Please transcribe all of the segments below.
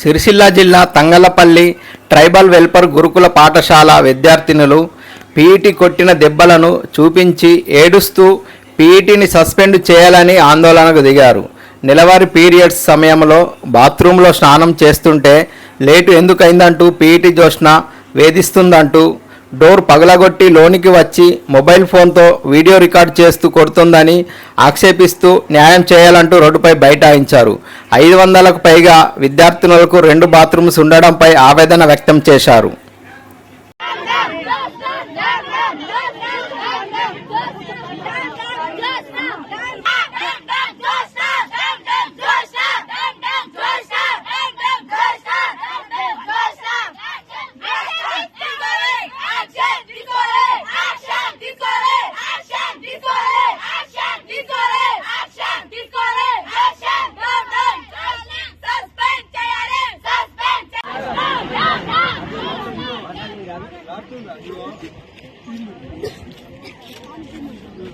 సిరిసిల్ల జిల్లా Thangallapalli tribal welfare గురుకుల పాఠశాల విద్యార్థినులు పీఈటీ కొట్టిన దెబ్బలను చూపించి ఏడుస్తూ పీఈటీని సస్పెండ్ చేయాలని ఆందోళనకు దిగారు. నెలవారీ పీరియడ్స్ సమయంలో బాత్రూంలో స్నానం చేస్తుంటే లేటు ఎందుకైందంటూ పీఈటీ జోష్న వేధిస్తుందంటూ డోర్ పగలగొట్టి లోనికి వచ్చి మొబైల్ ఫోన్తో వీడియో రికార్డ్ చేస్తూ కొడుతుందని ఆక్షేపిస్తూ న్యాయం చేయాలంటూ రోడ్డుపై బైఠాయించారు. ఐదు వందలకు పైగా విద్యార్థినులకు రెండు బాత్రూమ్స్ ఉండడంపై ఆవేదన వ్యక్తం చేశారు.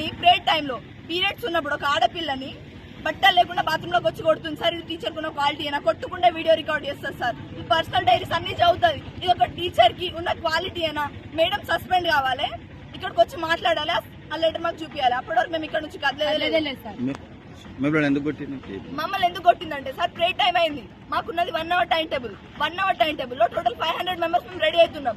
స్టూడెంట్ని ప్రేయర్ టైంలో పీరియడ్స్ ఉన్నప్పుడు ఒక ఆడపిల్లని బట్టలు లేకుండా బాత్రూమ్లోకి వచ్చి కొడుతుంది. సార్ ఇది టీచర్ కున్న క్వాలిటీ అయినా కొట్టుకుంటే వీడియో రికార్డ్ చేస్తారు సార్. ఈ పర్సనల్ డైరీస్ అన్ని చదువుతుంది. ఇది ఒక టీచర్కి ఉన్న క్వాలిటీ అయినా మేడం సస్పెండ్ కావాలి. ఇక్కడికి వచ్చి మాట్లాడాలి? ఆ లెటర్ మాకు చూపించాలి అప్పటి వరకు మేము ఇక్కడ నుంచి కదలేదు మిమ్మల్ని ఎందుకు కొట్టింది? మమ్మల్ని ఎందుకు కొట్టిందంటే సార్ ప్రే టైం అయింది. మాకున్నది one hour time table one hour time టేబుల్లో టోటల్ ఫైవ్ హండ్రెడ్ మెంబర్స్ మేము రెడీ అవుతున్నాం.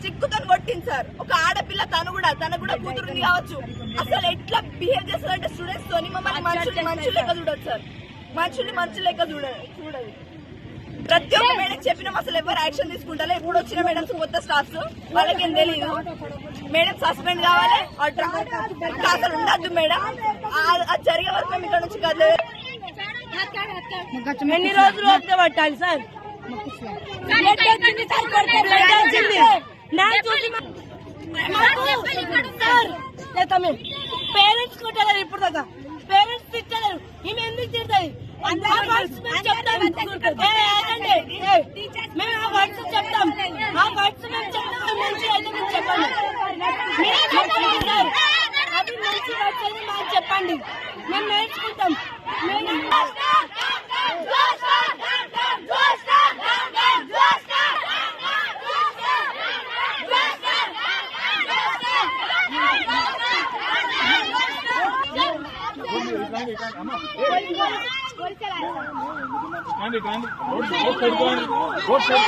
సిక్కుతో కొట్టింది సార్. ఒక ఆడపిల్ల తను కూడా తను కూడా కూతురుంది కావచ్చు. అసలు ఎట్లా బిహేవ్ చేస్తారంటే స్టూడెంట్స్ తోని మమ్మల్ని మనుషులు మనుషులు లెక్క చూడదు సార్. మనుషుల్ని మనుషులు లెక్క చూడదు చూడదు ప్రతి ఒక్క మేడం చెప్పినాం అసలు ఎవరు యాక్షన్ తీసుకుంటారో? ఇప్పుడు వచ్చిన మేడమ్స్ కొత్త స్టాఫ్స్ వాళ్ళకేం తెలియదు మేడం సస్పెండ్ కావాలి అసలు ఉండద్దు మేడం. ఆ- అది జరిగే వరకు మేము ఇక్కడ నుంచి కదలేదు ఎన్ని రోజులు వస్తే పట్టాలి సార్? బ్లడ్ వచ్చింది సార్ కొడితే బ్లడ్ వచ్చింది నాకు చూసి మా- మాకు సార్ మేము పేరెంట్స్ కొట్టలేరు ఇప్పుడు దాకా. పేరెంట్స్ తిట్టలేరు. ఈమె ఎందుకు వర్డ్స్ మేము ఆ వర్డ్స్ చెప్తాం. ఆ వర్డ్స్ మేము చెప్తాం. అవి మంచి అయితే మేము చెప్పండి మీరు చెప్పండి. సార్ అవి మంచి వర్డ్స్ అయితే మాకు చెప్పండి. మేము నేర్చుకుంటాం. మేము రాండి రాండి రాండి రోడ్ సైడ్ రోడ్ సైడ్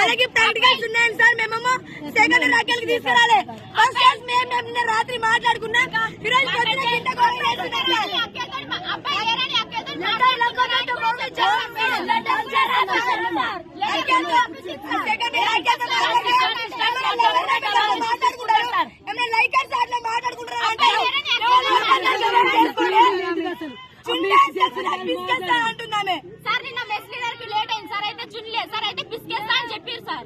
అలాగే ప్రాక్టికల్స్ ఉన్నాయండి సార్. మేమేమో సెకండ్ రాకెల్కి తీసుకురాలి ఫస్ట్ క్లాస్ మేము నిన్న రాత్రి మాట్లాడుకున్నాం. ఈరోజు పొద్దున గింట వేస్తున్నారు. సెకండ్ సార్ అయితే చున్లే పిసికేస్తా అని చెప్పారు సార్.